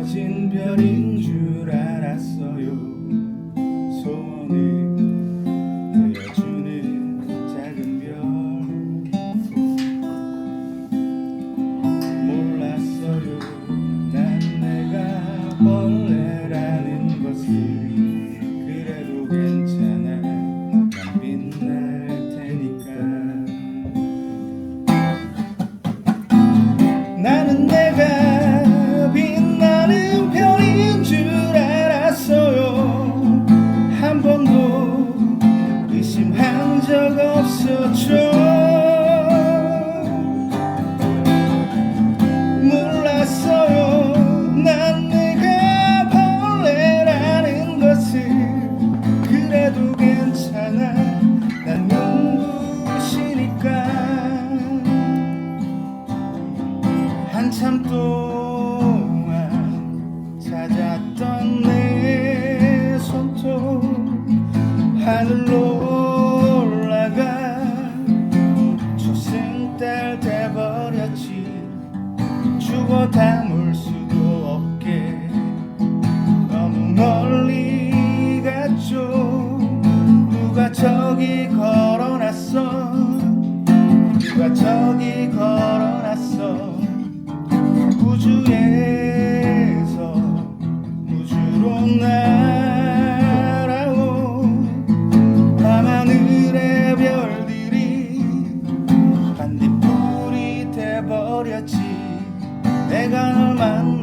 떨어진 별인 줄 알았어요. 소원을 적 없었죠. 몰랐어요. 난 네가 벌레라는 것을. 그래도 괜찮아. 난 눈부시니까. 한참 동안 하늘로 적어 담을 수도 없게. 너무 멀리 갔죠 누가 저기 걸어놨어? 누가 저기 걸어놨어? 우주 teman.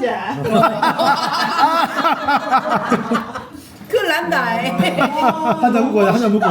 남자. 큰일 난다. 한잔 먹고, 한잔 먹고.